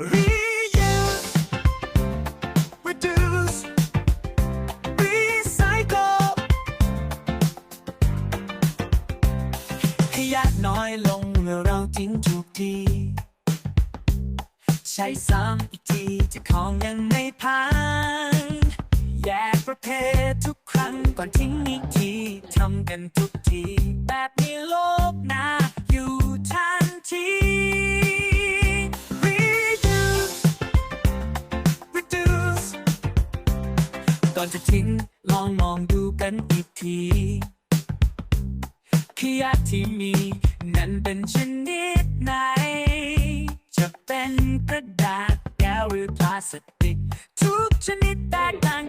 Reuse, reduce, recycle ขยะน้อยลงเมื่อเราทิ้งถูกที ใช้ซ้ำอีกทีจะของยังไม่พัง แยกประเภททุกครั้งก่อนทิ้งอีกที ทำกันทุกที แบบนี้โล ก่อนจะทิ้ง ลองมองดูกันอีกทีขยะที่มี นั้นเป็นชนิดไหน จะเป็นกระดาษแก้วหรือพลาสติก ทุกชนิดแตกต่าง